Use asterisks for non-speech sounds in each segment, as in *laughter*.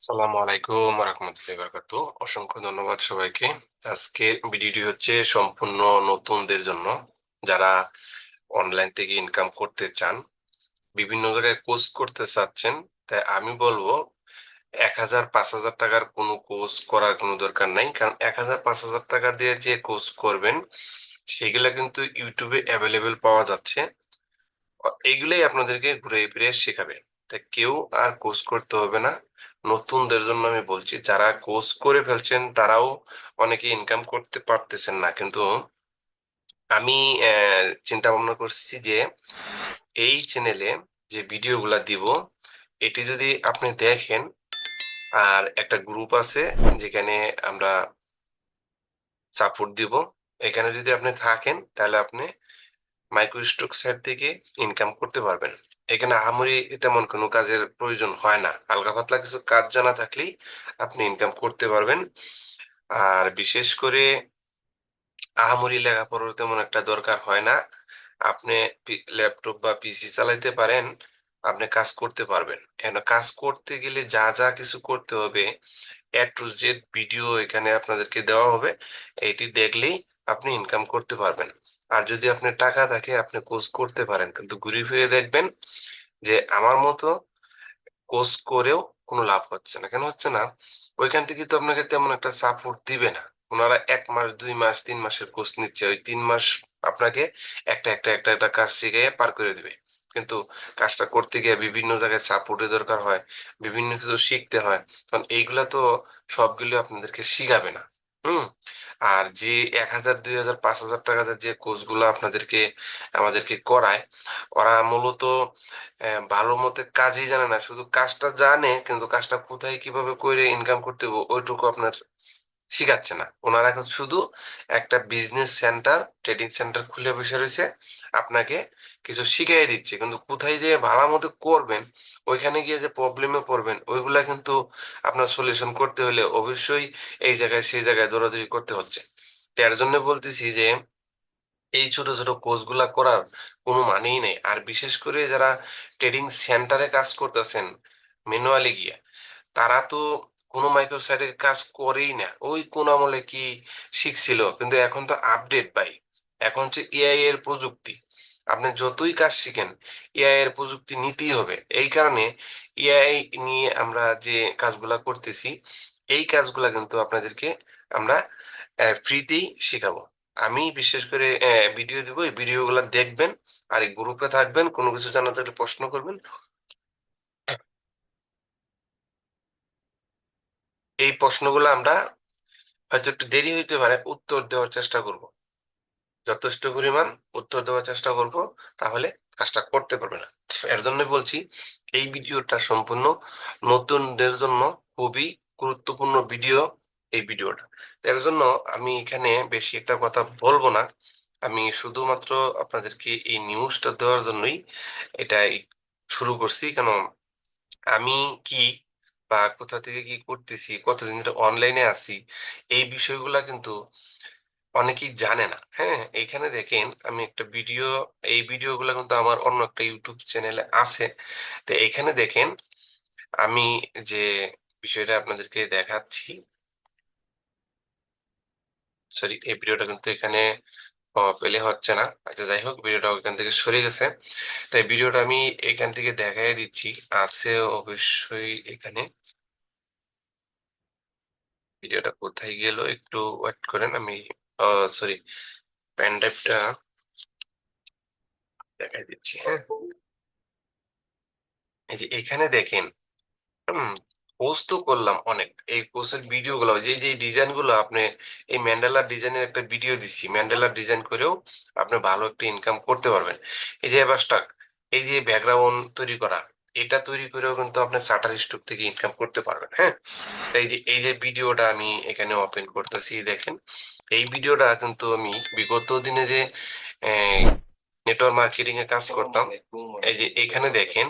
সালামু আলাইকুম রহমতুল্লাহি বারাকাতু অসংখ্য ধন্যবাদ সবাইকে। আজকে ভিডিওটি হচ্ছে সম্পূর্ণ নতুনদের জন্য। যারা অনলাইন থেকে ইনকাম করতে চান, বিভিন্ন জায়গায় কোর্স করতে চাচ্ছেন, তাই আমি বলব এক হাজার পাঁচ হাজার টাকার কোনো কোর্স করার কোনো দরকার নাই। কারণ এক হাজার পাঁচ হাজার টাকা দিয়ে যে কোর্স করবেন, সেগুলা কিন্তু ইউটিউবে অ্যাভেলেবেল পাওয়া যাচ্ছে। এইগুলাই আপনাদেরকে ঘুরে ফিরে শেখাবে। তাই কেউ আর কোর্স করতে হবে না। নতুনদের জন্য আমি বলছি, যারা কোর্স করে ফেলছেন তারাও অনেকে ইনকাম করতে পারতেছেন না। কিন্তু আমি চিন্তা ভাবনা করছি যে এই চ্যানেলে যে ভিডিওগুলা দিব, এটি যদি আপনি দেখেন, আর একটা গ্রুপ আছে যেখানে আমরা সাপোর্ট দিব, এখানে যদি আপনি থাকেন, তাহলে আপনি মাইক্রোস্টক সাইট থেকে ইনকাম করতে পারবেন। এখানে আহামরি তেমন কোনো কাজের প্রয়োজন হয় না। হালকা পাতলা কিছু কাজ জানা থাকলেই আপনি ইনকাম করতে পারবেন। আর বিশেষ করে আহামরি লেখাপড়ার তেমন একটা দরকার হয় না। আপনি ল্যাপটপ বা পিসি চালাইতে পারেন, আপনি কাজ করতে পারবেন। কেন, কাজ করতে গেলে যা যা কিছু করতে হবে এ টু জেড ভিডিও এখানে আপনাদেরকে দেওয়া হবে। এটি দেখলেই আপনি ইনকাম করতে পারবেন। আর যদি আপনার টাকা থাকে, আপনি কোর্স করতে পারেন। কিন্তু ঘুরে ফিরে দেখবেন যে আমার মতো কোর্স করেও কোনো লাভ হচ্ছে না। কেন হচ্ছে না? ওইখান থেকে তো আপনাকে তেমন একটা সাপোর্ট দিবে না। ওনারা এক মাস, দুই মাস, তিন মাসের কোর্স নিচ্ছে। ওই তিন মাস আপনাকে একটা একটা একটা একটা কাজ শিখে পার করে দিবে। কিন্তু কাজটা করতে গিয়ে বিভিন্ন জায়গায় সাপোর্টের দরকার হয়, বিভিন্ন কিছু শিখতে হয়। কারণ এইগুলা তো সবগুলো আপনাদেরকে শিখাবে না। হুম। আর যে এক হাজার, দুই হাজার, পাঁচ হাজার টাকাতে যে কোর্সগুলো আপনাদেরকে, আমাদেরকে করায়, ওরা মূলত ভালো মতো কাজই জানে না। শুধু কাজটা জানে, কিন্তু কাজটা কোথায় কীভাবে করে ইনকাম করতে হবে, ওইটুকু আপনার শিখাচ্ছে না। ওনারা এখন শুধু একটা বিজনেস সেন্টার ট্রেডিং সেন্টার খুলে বসে রয়েছে। আপনাকে কিছু শিখিয়ে দিচ্ছে। কিন্তু কোথায় যে ভালো মতো করবেন, ওইখানে গিয়ে যে প্রবলেমে পড়বেন, ওইগুলা কিন্তু আপনার সলিউশন করতে হলে অবশ্যই এই জায়গায়, সেই জায়গায় দৌড়াদৌড়ি করতে হচ্ছে। তার জন্য বলতেছি যে, এই ছোট ছোট কোর্সগুলা করার কোনো মানেই নেই। আর বিশেষ করে যারা ট্রেডিং সেন্টারে কাজ করতেছেন ম্যানুয়ালি গিয়ে, তারা তো কোনো মাইক্রোসাইটের কাজ করেই না। ওই কোন আমলে কি শিখছিল? কিন্তু এখন তো আপডেট ভাই। এখন হচ্ছে এআই এর প্রযুক্তি। আপনি যতই কাজ শিখেন এআই এর প্রযুক্তি নিতেই হবে। এই কারণে এআই নিয়ে আমরা যে কাজগুলা করতেছি, এই কাজগুলা কিন্তু আপনাদেরকে আমরা ফ্রিতেই শেখাবো। আমি বিশেষ করে ভিডিও দিব। এই ভিডিও গুলা দেখবেন, আর এই গ্রুপে থাকবেন, কোনো কিছু জানা থাকলে প্রশ্ন করবেন। এই প্রশ্নগুলো আমরা হয়তো একটু দেরি হইতে পারে, উত্তর দেওয়ার চেষ্টা করব। যথেষ্ট পরিমাণ উত্তর দেওয়ার চেষ্টা করব, তাহলে কাজটা করতে পারবে না। এর জন্য বলছি, এই ভিডিওটা সম্পূর্ণ নতুনদের জন্য খুবই গুরুত্বপূর্ণ ভিডিও, এই ভিডিওটা। এর জন্য আমি এখানে বেশি একটা কথা বলব না। আমি শুধুমাত্র আপনাদেরকে এই নিউজটা দেওয়ার জন্যই এটাই শুরু করছি। কেন, আমি কি বা কোথা থেকে কি করতেছি, কতদিন ধরে অনলাইনে আছি, এই বিষয়গুলা কিন্তু অনেকেই জানে না। হ্যাঁ এখানে দেখেন আমি একটা ভিডিও এই ভিডিও গুলা কিন্তু আমার অন্য একটা ইউটিউব চ্যানেলে আছে। তো এখানে দেখেন আমি যে বিষয়টা আপনাদেরকে দেখাচ্ছি সরি এই ভিডিওটা কিন্তু এখানে পেলে হচ্ছে না। আচ্ছা যাই হোক ভিডিওটা ওইখান থেকে সরে গেছে। তাই ভিডিওটা আমি এখান থেকে দেখাই দিচ্ছি। আছে অবশ্যই এখানে। ভিডিওটা কোথায় গেল একটু ওয়েট করেন, আমি সরি পেন দেখাই দিচ্ছি হ্যাঁ। এই যে এখানে দেখেন পোস্ট তো করলাম অনেক, এই পোস্টের ভিডিও গুলো, যে যে ডিজাইনগুলো আপনি, এই ম্যান্ডেলার ডিজাইনের একটা ভিডিও দিচ্ছি ম্যান্ডেলার ডিজাইন করেও আপনি ভালো একটা ইনকাম করতে পারবেন। এই যে এবার এই যে ব্যাকগ্রাউন্ড তৈরি করা এটা তৈরি করেও কিন্তু আপনি শাটার স্টক থেকে ইনকাম করতে পারবেন হ্যাঁ? এই যে এই যে ভিডিওটা আমি এখানে ওপেন করতেছি দেখেন। এই ভিডিওটা কিন্তু আমি বিগত দিনে যে নেটওয়ার্ক মার্কেটিং এ কাজ করতাম এই যে এখানে দেখেন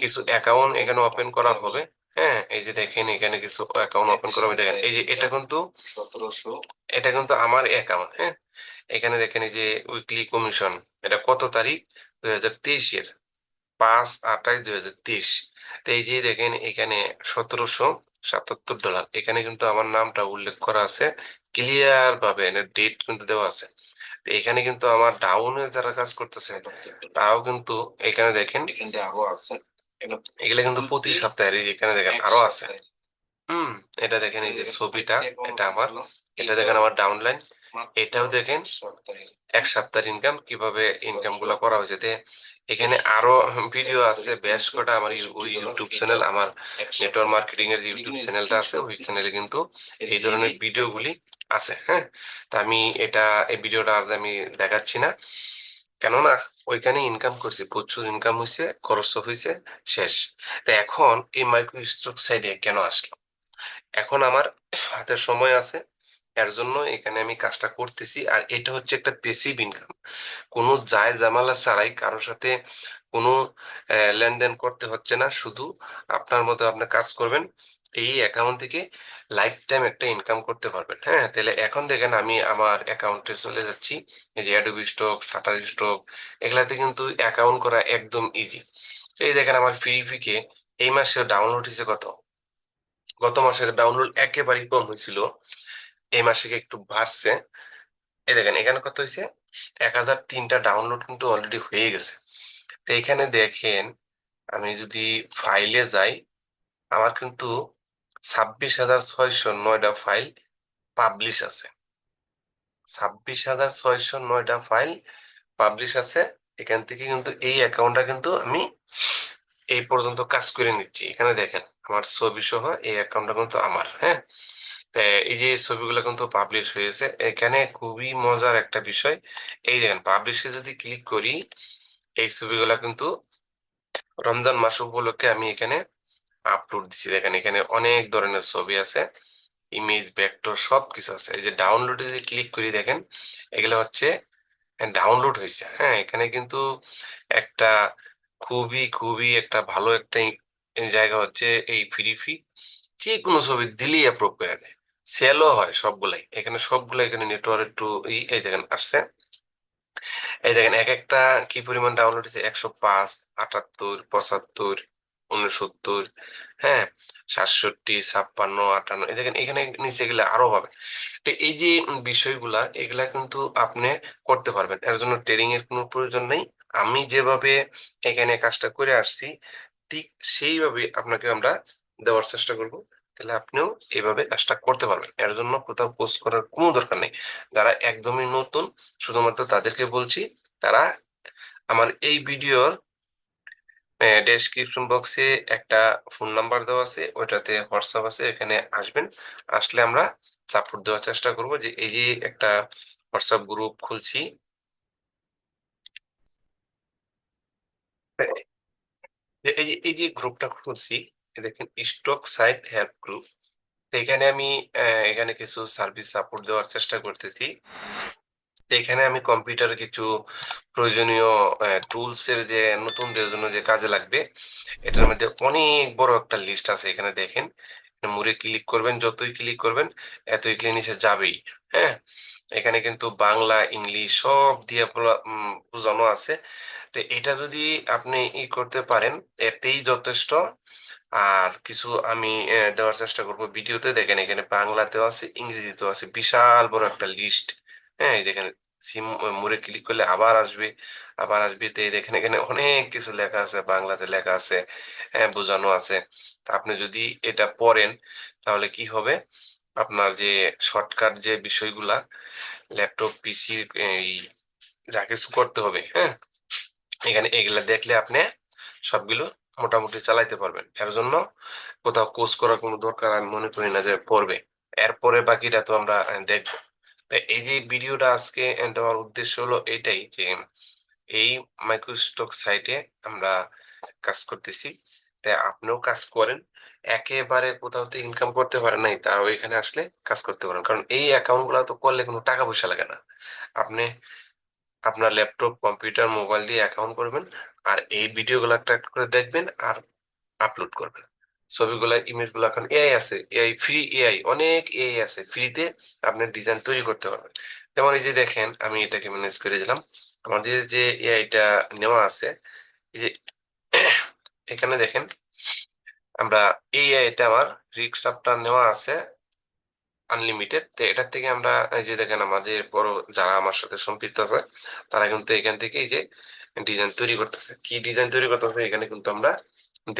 কিছু অ্যাকাউন্ট এখানে ওপেন করা হবে হ্যাঁ? এই যে দেখেন এখানে কিছু অ্যাকাউন্ট ওপেন করা হবে দেখেন। এই যে এটা কিন্তু এটা কিন্তু আমার অ্যাকাউন্ট হ্যাঁ? এখানে দেখেন এই যে উইকলি কমিশন এটা কত তারিখ? দুই হাজার তেইশের। পাঁচ আঠাশ দুই হাজার তেইশ। তো এই যে দেখেন এখানে সতেরোশো সাতাত্তর ডলার এখানে কিন্তু আমার নামটা উল্লেখ করা আছে। ক্লিয়ার ভাবে ডেট কিন্তু দেওয়া আছে। এখানে কিন্তু আমার ডাউনে যারা কাজ করতেছে তারাও কিন্তু এখানে দেখেন এগুলো আরও আছে। এগুলা কিন্তু প্রতি সপ্তাহে এখানে দেখেন আরও আছে। হুম। এটা দেখেন এই যে ছবিটা এটা আমার। এটা দেখেন আমার ডাউনলাইন এটাও দেখেন এক সপ্তাহের ইনকাম কীভাবে ইনকামগুলা করা হয়েছে। এখানে আরও ভিডিও আছে বেশ কটা আমার ওই ইউটিউব চ্যানেল আমার নেটওয়ার্ক মার্কেটিং এর ইউটিউব চ্যানেলটা আছে ওই চ্যানেলে কিন্তু এই ধরনের ভিডিওগুলি আছে হ্যাঁ? তা আমি এটা এই ভিডিওটা আর আমি দেখাচ্ছি না। কেননা ওইখানে ইনকাম করছি প্রচুর ইনকাম হয়েছে খরচ হয়েছে শেষ। তা এখন এই মাইক্রো সাইডে কেন আসলো? এখন আমার হাতে সময় আছে, এর জন্য এখানে আমি কাজটা করতেছি। আর এটা হচ্ছে একটা পেসিভ ইনকাম কোনো যায় জামালা ছাড়াই কারোর সাথে কোনো লেনদেন করতে হচ্ছে না। শুধু আপনার মতো আপনি কাজ করবেন, এই অ্যাকাউন্ট থেকে লাইফ টাইম একটা ইনকাম করতে পারবেন। হ্যাঁ তাহলে এখন দেখেন আমি আমার অ্যাকাউন্টে চলে যাচ্ছি। এই যে অ্যাডোবি স্টক সাটার স্টক এগুলাতে কিন্তু অ্যাকাউন্ট করা একদম ইজি এই দেখেন আমার ফ্রি ফিকে এই মাসে ডাউনলোড হয়েছে কত? গত মাসের ডাউনলোড একেবারেই কম হয়েছিল। এই মাসে একটু বাড়ছে? এই দেখেন, এখানে কত হয়েছে? এক হাজার তিনটা ডাউনলোড কিন্তু অলরেডি হয়ে গেছে। তো এখানে দেখেন, আমি যদি ফাইলে যাই, আমার কিন্তু ছাব্বিশ হাজার ছয়শো নয়টা ফাইল পাবলিশ আছে। ছাব্বিশ হাজার ছয়শো নয়টা ফাইল পাবলিশ আছে। এখান থেকে কিন্তু এই অ্যাকাউন্টটা কিন্তু আমি এই পর্যন্ত কাজ করে নিচ্ছি। এখানে দেখেন আমার ছবি সহ এই অ্যাকাউন্টটা কিন্তু আমার হ্যাঁ? এই যে ছবিগুলো কিন্তু পাবলিশ হয়েছে, এখানে খুবই মজার একটা বিষয়। এই দেখেন পাবলিশে যদি ক্লিক করি, এই ছবিগুলো কিন্তু রমজান মাস উপলক্ষে আমি এখানে আপলোড দিচ্ছি দেখেন, এখানে অনেক ধরনের ছবি আছে ইমেজ ভেক্টর সব কিছু আছে। এই যে ডাউনলোডে যে ক্লিক করি, দেখেন, এগুলো হচ্ছে ডাউনলোড হয়েছে হ্যাঁ? এখানে কিন্তু একটা খুবই খুবই একটা ভালো একটা জায়গা হচ্ছে এই ফ্রি ফি যে কোনো ছবি দিলেই অ্যাপ্রুভ করে দেয়। সেলও হয় সবগুলাই। এখানে সবগুলো এখানে নেটওয়ার্ক একটু এই দেখেন আসছে। এই দেখেন এক একটা কি পরিমাণ ডাউনলোড হয়েছে? একশো পাঁচ, আটাত্তর, পঁচাত্তর, উনসত্তর হ্যাঁ সাতষট্টি, ছাপ্পান্ন, আটান্ন। এই দেখেন এখানে নিচে গেলে আরও পাবে তো এই যে বিষয়গুলা, এগুলা কিন্তু আপনি করতে পারবেন। এর জন্য ট্রেনিং এর কোনো প্রয়োজন নেই। আমি যেভাবে এখানে কাজটা করে আসছি ঠিক সেইভাবে আপনাকে আমরা দেওয়ার চেষ্টা করব। তাহলে আপনিও এইভাবে কাজটা করতে পারবেন। এর জন্য কোথাও পোস্ট করার কোনো দরকার নেই। যারা একদমই নতুন, শুধুমাত্র তাদেরকে বলছি, তারা আমার এই ভিডিওর ডেসক্রিপশন বক্সে একটা ফোন নাম্বার দেওয়া আছে, ওইটাতে হোয়াটসঅ্যাপ আছে, এখানে আসবেন। আসলে আমরা সাপোর্ট দেওয়ার চেষ্টা করব যে এই যে একটা হোয়াটসঅ্যাপ গ্রুপ খুলছি। এই এই যে গ্রুপটা খুলছি দেখেন স্টক সাইট হেল্প গ্রুপ এখানে আমি এখানে কিছু সার্ভিস সাপোর্ট দেওয়ার চেষ্টা করতেছি। এখানে আমি কম্পিউটার কিছু প্রয়োজনীয় টুলস এর যে নতুনদের জন্য যে কাজে লাগবে, এটার মধ্যে অনেক বড় একটা লিস্ট আছে এখানে দেখেন। মুড়ে ক্লিক করবেন, যতই ক্লিক করবেন, এতই ক্লিক নিচে যাবেই হ্যাঁ? এখানে কিন্তু বাংলা, ইংলিশ সব দিয়ে বোঝানো আছে। তো এটা যদি আপনি ই করতে পারেন, এতেই যথেষ্ট। আর কিছু আমি দেওয়ার চেষ্টা করব ভিডিওতে। দেখেন, এখানে বাংলাতেও আছে, ইংরেজিতেও আছে। বিশাল বড় একটা লিস্ট হ্যাঁ সিম ক্লিক করলে আবার আসবে আবার আসবে। তো দেখেন, এখানে অনেক কিছু লেখা আছে, বাংলাতে লেখা আছে হ্যাঁ বোঝানো আছে। আপনি যদি এটা পড়েন, তাহলে কি হবে? আপনার যে শর্টকাট যে বিষয়গুলা ল্যাপটপ পিসি যা কিছু করতে হবে হ্যাঁ এখানে এগুলা দেখলে আপনি সবগুলো মোটামুটি চালাইতে পারবেন। এর জন্য কোথাও কোর্স করার কোনো দরকার আমি মনে করি না যে পড়বে। এরপরে বাকিটা তো আমরা দেখব। এই যে ভিডিওটা আজকে দেওয়ার উদ্দেশ্য হলো এটাই যে এই মাইক্রোস্টক সাইটে আমরা কাজ করতেছি। তাই আপনিও কাজ করেন। একেবারে কোথাও তো ইনকাম করতে পারেন নাই, তাও এখানে আসলে কাজ করতে পারেন। কারণ এই অ্যাকাউন্টগুলা তো করলে কোনো টাকা পয়সা লাগে না। আপনি আপনার ল্যাপটপ কম্পিউটার মোবাইল দিয়ে অ্যাকাউন্ট করবেন আর এই ভিডিও গুলো একটা করে দেখবেন আর আপলোড করবেন। ছবিগুলা ইমেজগুলো এখন এআই আছে এআই ফ্রি এআই অনেক এআই আছে। ফ্রিতে আপনি ডিজাইন তৈরি করতে পারবেন। যেমন এই যে দেখেন, আমি এটাকে ম্যানেজ করে দিলাম। আমাদের যে এআইটা নেওয়া আছে, এই যে এখানে দেখেন, আমরা এই এটা আমার রিক্সাপটা নেওয়া আছে। আনলিমিটেড তো এটার থেকে আমরা, এই যে দেখেন আমাদের বড় যারা আমার সাথে সম্পৃক্ত আছে, তারা কিন্তু এখান থেকে এই যে ডিজাইন তৈরি করতেছে। কি ডিজাইন তৈরি করতেছে এখানে কিন্তু আমরা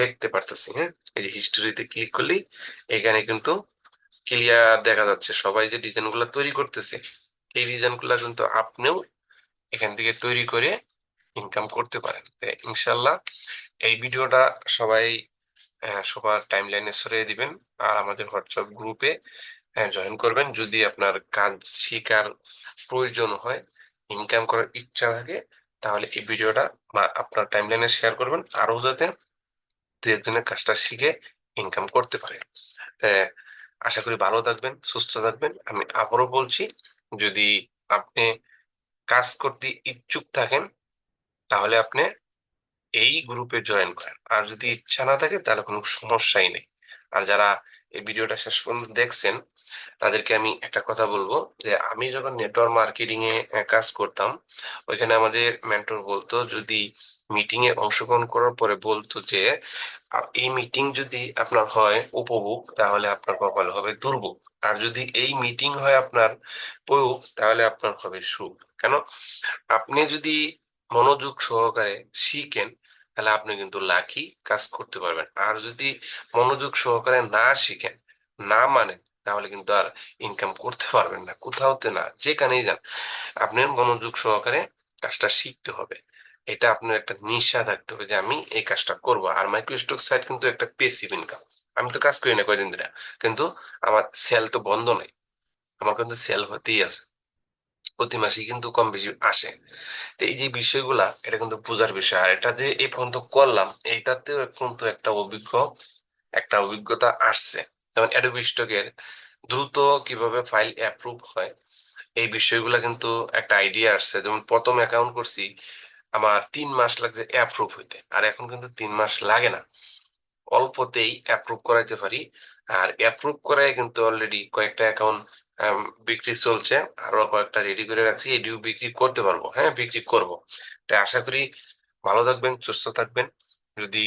দেখতে পারতেছি হ্যাঁ? এই যে হিস্টোরিতে ক্লিক করলেই এখানে কিন্তু ক্লিয়ার দেখা যাচ্ছে। সবাই যে ডিজাইনগুলা তৈরি করতেছে, এই ডিজাইনগুলা কিন্তু আপনিও এখান থেকে তৈরি করে ইনকাম করতে পারেন। ইনশাল্লাহ এই ভিডিওটা সবাই সবার টাইম লাইনে সরিয়ে দিবেন, আর আমাদের হোয়াটসঅ্যাপ গ্রুপে জয়েন করবেন। যদি আপনার কাজ শিকার প্রয়োজন হয় ইনকাম করার ইচ্ছা থাকে, তাহলে এই ভিডিওটা আপনার টাইম লাইনে শেয়ার করবেন। আরও যাতে দু একজনের কাজটা শিখে ইনকাম করতে পারে আশা করি ভালো থাকবেন, সুস্থ থাকবেন। আমি আবারও বলছি, যদি আপনি কাজ করতে ইচ্ছুক থাকেন, তাহলে আপনি এই গ্রুপে জয়েন করেন। আর যদি ইচ্ছা না থাকে, তাহলে কোনো সমস্যাই নেই। আর যারা এই ভিডিওটা শেষ পর্যন্ত দেখছেন, তাদেরকে আমি একটা কথা বলব যে আমি যখন নেটওয়ার্ক মার্কেটিং এ কাজ করতাম, ওইখানে আমাদের মেন্টর বলতো, যদি মিটিং এ অংশগ্রহণ করার পরে বলতো যে এই মিটিং যদি আপনার হয় উপভোগ, তাহলে আপনার কপাল হবে দুর্ভোগ। আর যদি এই মিটিং হয় আপনার প্রয়োগ, তাহলে আপনার হবে সুখ। কেন? আপনি যদি মনোযোগ সহকারে শিখেন তাহলে আপনি কিন্তু লাকি কাজ করতে পারবেন। আর যদি মনোযোগ সহকারে না শিখেন, না মানেন, তাহলে কিন্তু আর ইনকাম করতে পারবেন না। কোথাওতে না, যেখানেই যান, আপনার মনোযোগ সহকারে কাজটা শিখতে হবে। এটা আপনার একটা নিশা থাকতে হবে যে আমি এই কাজটা করব। আর মাইক্রোস্টক সাইট কিন্তু একটা পেসিভ ইনকাম আমি তো কাজ করি না কয়দিন ধরে, কিন্তু আমার সেল তো বন্ধ নাই। আমার কিন্তু সেল হতেই আছে। প্রতি মাসে কিন্তু কম বেশি আসে। তো এই যে বিষয়গুলা, এটা কিন্তু বোঝার বিষয়। আর এটা যে এই পর্যন্ত করলাম, এইটাতেও কিন্তু একটা অভিজ্ঞ, একটা অভিজ্ঞতা আসছে। যেমন অ্যাডোবি দ্রুত কীভাবে ফাইল অ্যাপ্রুভ হয়, এই বিষয়গুলা কিন্তু একটা আইডিয়া আসছে। যেমন প্রথম অ্যাকাউন্ট করছি, আমার তিন মাস লাগছে অ্যাপ্রুভ হইতে। আর এখন কিন্তু তিন মাস লাগে না। অল্পতেই অ্যাপ্রুভ করাইতে পারি। আর অ্যাপ্রুভ করায় কিন্তু অলরেডি কয়েকটা অ্যাকাউন্ট বিক্রি চলছে। আরও কয়েকটা রেডি করে রাখছি। এটিও বিক্রি করতে পারব। হ্যাঁ বিক্রি করব। তাই আশা করি ভালো থাকবেন, সুস্থ থাকবেন। যদি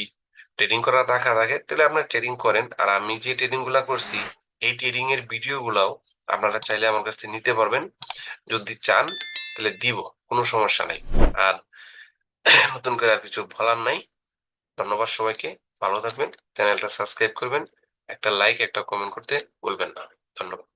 ট্রেডিং করার টাকা থাকে, তাহলে আপনারা ট্রেডিং করেন। আর আমি যে ট্রেডিংগুলা করছি, এই ট্রেডিং এর ভিডিও গুলাও আপনারা চাইলে আমার কাছ থেকে নিতে পারবেন। যদি চান, তাহলে দিব, কোনো সমস্যা নাই। আর *clears throat* নতুন করে আর কিছু বলার নাই। ধন্যবাদ সবাইকে। ভালো থাকবেন। চ্যানেলটা সাবস্ক্রাইব করবেন। একটা লাইক একটা কমেন্ট করতে ভুলবেন না। ধন্যবাদ।